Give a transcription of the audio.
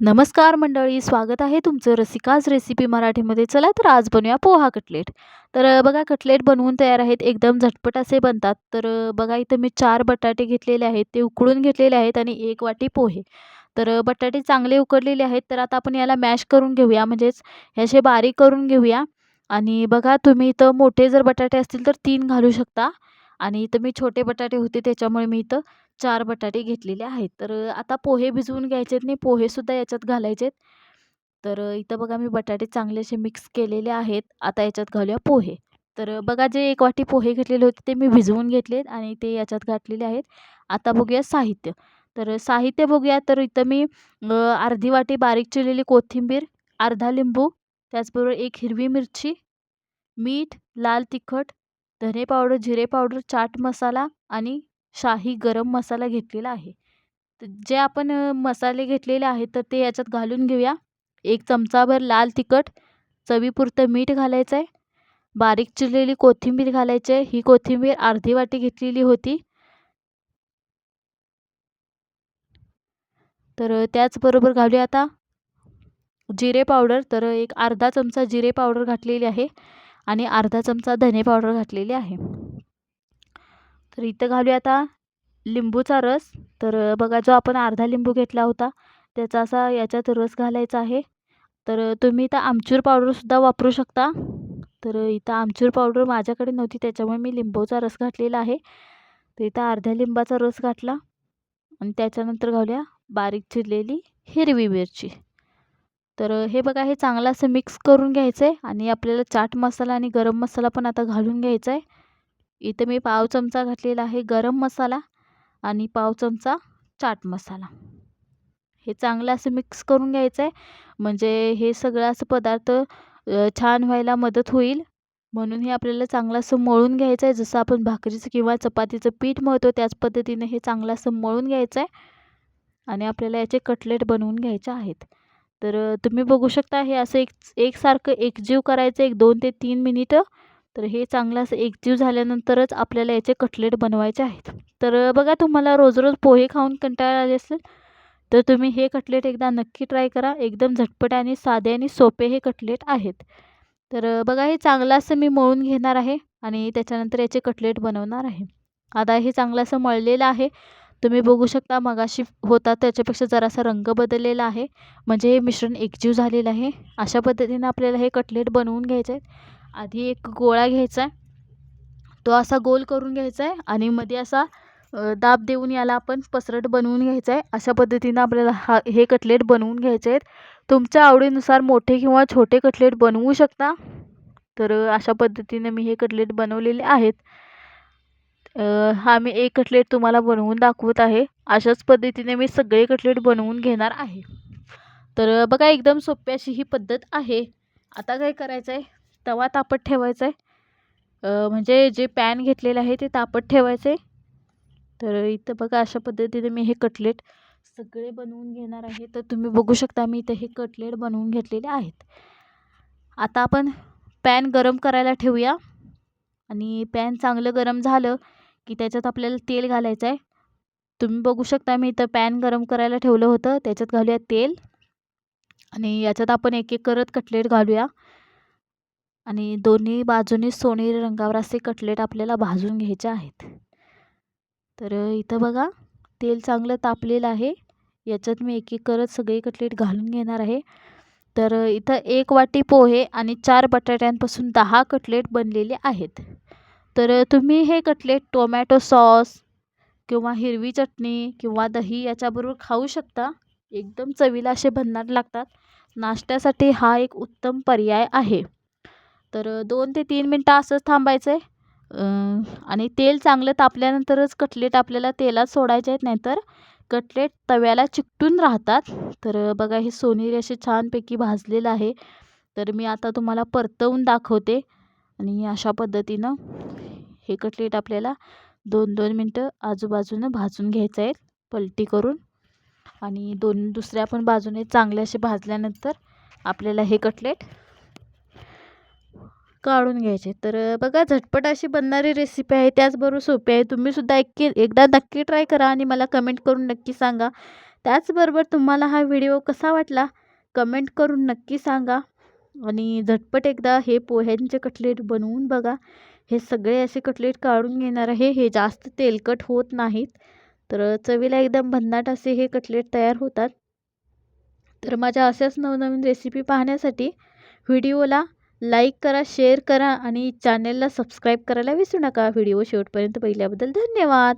नमस्कार मंडळी स्वागत आहे तुमचं रसिकाज रेसिपी मराठीमध्ये. चला तर आज बनवूया पोहा कटलेट. तर बघा कटलेट बनवून तयार आहेत एकदम झटपट असे बनतात. तर बघा इथं मी चार बटाटे घेतलेले आहेत ते उकळून घेतलेले आहेत आणि एक वाटी पोहे. तर बटाटे चांगले उकडलेले आहेत तर आता आपण याला मॅश करून घेऊया. म्हणजेच हे बारीक करून घेऊया. आणि बघा तुम्ही इथं मोठे जर बटाटे असतील तर तीन घालू शकता. आणि इथं मी छोटे बटाटे होते त्याच्यामुळे मी इथं चार बटाटे घेतलेले आहेत. तर आता पोहे भिजवून घ्यायचे आहेत नाही पोहेसुद्धा याच्यात घालायचे आहेत तर इथं बघा मी बटाटे चांगले असे मिक्स केलेले आहेत. आता याच्यात घालूया पोहे. तर बघा जे एक वाटी पोहे घेतलेले होते ते मी भिजवून घेतलेत आणि ते याच्यात घातलेले आहेत. आता बघूया साहित्य. तर साहित्य बघूया. तर इथं मी अर्धी वाटी बारीक चिरलेली कोथिंबीर अर्धा लिंबू त्याचबरोबर एक हिरवी मिरची मीठ लाल तिखट धने पावडर जिरे पावडर चाट मसाला आणि शाही गरम मसाला घेतलेला आहे. तर जे आपण मसाले घेतलेले आहेत तर ते याच्यात घालून घेऊया. एक चमचाभर लाल तिखट चवीपुरतं मीठ घालायचं आहे. बारीक चिरलेली कोथिंबीर घालायची आहे. ही कोथिंबीर अर्धी वाटी घेतलेली होती. तर त्याचबरोबर घालूया आता जिरे पावडर. तर एक अर्धा चमचा जिरे पावडर घातलेली आहे आणि अर्धा चमचा धने पावडर घातलेली आहे. तर इथं घालूया आता लिंबूचा रस. तर बघा जो आपण अर्धा लिंबू घेतला होता त्याचा असा याच्यात रस घालायचा आहे. तर तुम्ही इथं आमचूर पावडरसुद्धा वापरू शकता. तर इथं आमचूर पावडर माझ्याकडे नव्हती त्याच्यामुळे मी लिंबूचा रस घातलेला आहे. तर इथं अर्ध्या लिंबाचा रस घातला आणि त्याच्यानंतर घालूया बारीक चिरलेली हिरवी मिरची. तर हे बघा हे चांगलं असं मिक्स करून घ्यायचं आहे आणि आपल्याला चाट मसाला आणि गरम मसाला पण आता घालून घ्यायचा आहे इथं मी पाव चमचा घातलेला आहे गरम मसाला आणि पाव चमचा चाट मसाला. हे चांगलं असं मिक्स करून घ्यायचं आहे म्हणजे हे सगळं असं पदार्थ छान व्हायला मदत होईल. म्हणून हे आपल्याला चांगलं असं मळून घ्यायचं आहे जसं आपण भाकरीचं किंवा चपातीचं पीठ मळतो त्याच पद्धतीने हे चांगलं असं मळून घ्यायचं आहे आणि आपल्याला याचे कटलेट बनवून घ्यायचे आहेत. तर तुम्ही बघू शकता हे असं एक एकसारखं एकजीव करायचं एक दोन ते तीन मिनिटं. तर हे चांगलं असं एकजीव झाल्यानंतरच आपल्याला याचे कटलेट बनवायचे आहेत. तर बघा तुम्हाला रोज रोज पोहे खाऊन कंटाळा आले असेल तर तुम्ही हे कटलेट एकदा नक्की ट्राय करा. एकदम झटपट आणि साधे आणि सोपे हे कटलेट आहेत. तर बघा हे चांगलं असं मी मळून घेणार आहे आणि त्याच्यानंतर याचे कटलेट बनवणार आहे. आता हे चांगलं असं मळलेलं आहे. तुम्ही बघू शकता मगाशी होता त्याच्यापेक्षा जरासा रंग बदललेला आहे. म्हणजे हे मिश्रण एकजीव झालेलं आहे. अशा पद्धतीनं आपल्याला हे कटलेट बनवून घ्यायचे आहेत. आधी एक गोळा घ्यायचा आहे. तो असा गोल करून घ्यायचा आहे आणि मध्ये असा दाब देऊन याला आपण पसरट बनवून घ्यायचा आहे. अशा पद्धतीनं आपल्याला हा हे कटलेट बनवून घ्यायचे आहेत. तुमच्या आवडीनुसार मोठे किंवा छोटे कटलेट बनवू शकता. तर अशा पद्धतीने मी हे कटलेट बनवलेले आहेत. हा मी एक कटलेट तुम्हाला बनवून दाखवत आहे. अशाच पद्धतीने मी सगळे कटलेट बनवून घेणार आहे. तर बघा एकदम सोपी अशी ही पद्धत आहे. आता काय करायचं आहे तवा तापत ठेवायचा आहे. म्हणजे जे पॅन घेतलेलं आहे ते तापत ठेवायचं आहे तर इथं बघा अशा पद्धतीने मी हे कटलेट सगळे बनवून घेणार आहे. तर तुम्ही बघू शकता मी इथं हे कटलेट बनवून घेतलेले आहेत. आता आपण पॅन गरम करायला ठेवूया. आणि पॅन चांगलं गरम झालं की त्याच्यात आपल्याला तेल घालायचं आहे. तुम्ही बघू शकता मी इथं पॅन गरम करायला ठेवलं होतं. त्याच्यात घालूया तेल. आणि याच्यात आपण एक एक करत कटलेट घालूया. आणि दोन्ही बाजूनी सोनेरी रंगावर असे कटलेट आपल्याला भाजून घ्यायचे आहेत. तर इथं बघा तेल चांगलं तापलेलं आहे. याच्यात मी एक एक करत सगळे कटलेट घालून घेणार आहे. तर इथं एक वाटी पोहे आणि चार बटाट्यांपासून दहा कटलेट बनलेले आहेत. तर तुम्ही हे कटलेट टोमॅटो सॉस किंवा हिरवी चटणी किंवा दही याच्याबरोबर खाऊ शकता. एकदम चवीला असे भन्नाट लागतात. नाश्त्यासाठी हा एक उत्तम पर्याय आहे. तर दोन ते तीन मिनटं असंच थांबायचं आहे आणि तेल चांगलं तापल्यानंतरच कटलेट आपल्याला तेलात सोडायचे आहेत नाहीतर कटलेट तव्याला चिकटून राहतात. तर बघा हे सोनेरी असे छानपैकी भाजलेलं आहे. तर मी आता तुम्हाला परतवून दाखवते. आणि अशा पद्धतीनं हे कटलेट आपल्याला दोन दोन मिनटं आजूबाजूनं भाजून घ्यायचं आहे पलटी करून. आणि दोन दुसऱ्या पण बाजूने चांगले असे भाजल्यानंतर आपल्याला हे कटलेट काढून घ्यायचे. तर बघा झटपट अशी बनणारी रेसिपी आहे त्याचबरोबर सोपी आहे. तुम्हीसुद्धा एक एकदा नक्की ट्राय करा आणि मला कमेंट करून नक्की सांगा. त्याचबरोबर तुम्हाला हा व्हिडिओ कसा वाटला कमेंट करून नक्की सांगा. आणि झटपट एकदा हे पोह्यांचे कटलेट बनवून बघा. हे सगळे असे कटलेट काढून घेणार आहे. हे जास्त तेलकट होत नाहीत. तर चवीला एकदम भन्नाट असे हे कटलेट तयार होतात. तर माझ्या अशाच नवनवीन रेसिपी पाहण्यासाठी व्हिडिओला लाईक करा शेअर करा आणि चॅनेलला सबस्क्राईब करायला विसरू नका. व्हिडिओ शेवटपर्यंत पहिल्याबद्दल धन्यवाद.